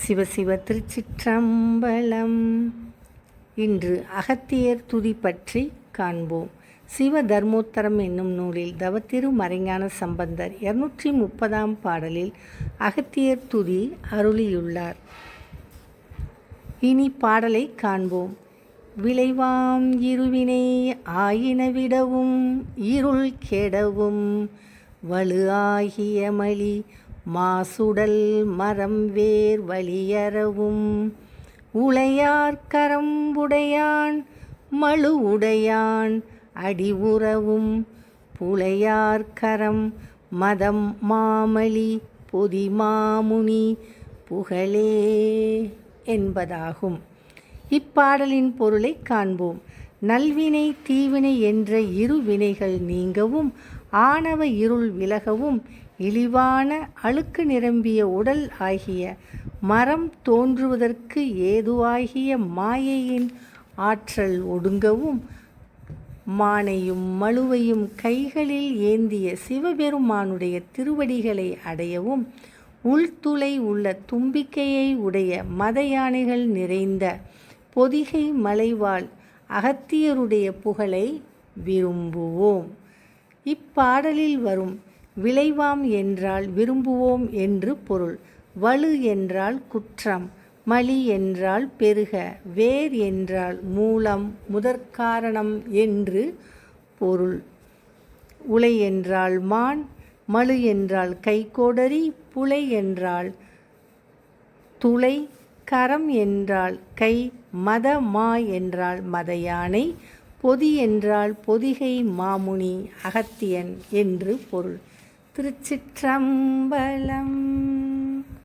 சிவசிவ திருச்சிற்றம்பலம். இன்று அகத்தியர் துதி பற்றி காண்போம். சிவ தர்மோத்தரம் என்னும் நூலில் தவத்திரு மறைஞான சம்பந்தர் இருநூற்றி முப்பதாம் பாடலில் அகத்தியர் துதி அருளியுள்ளார். இனி பாடலை காண்போம். விளைவாம் இருவினை ஆயின விடவும் இருள் கெடவும் வலு ஆகிய மலி மாசுடல் மரம் வேர் வழியறவும் உளையார் கரம்புடையான் மழு உடையான் அடி உறவும். புலையார் கரம் மதம் மாமலி பொதி மாமுனி புகழே என்பதாகும். இப்பாடலின் பொருளை காண்போம். நல்வினை தீவினை என்ற இரு வினைகள் நீங்கவும் ஆணவ இருள் விலகவும் இழிவான அழுக்கு நிரம்பிய உடல் ஆகிய மரம் தோன்றுவதற்கு ஏதுவாகிய மாயையின் ஆற்றல் ஒடுங்கவும் மானையும் மழுவையும் கைகளில் ஏந்திய சிவபெருமானுடைய திருவடிகளை அடையவும் உள்துளை உள்ள தும்பிக்கையை உடைய மத யானைகள் நிறைந்த பொதிகை மலைவாழ் அகத்தியருடைய புகழை விரும்புவோம். இப்பாடலில் வரும் விளைவாம் என்றால் விரும்புவோம் என்று பொருள். வலு என்றால் குற்றம் மலி என்றால் பெருக வேர் என்றால் மூலம் முதற்காரணம் என்று பொருள். உலை என்றால் மான் மழு என்றால் கைகோடரி புலை என்றால் துளை கரம் என்றால் கை மத மா என்றால் மத யானை பொதி என்றால் பொதிகை மாமுனி அகத்தியன் என்று பொருள். திருச்சிற்றம்பலம்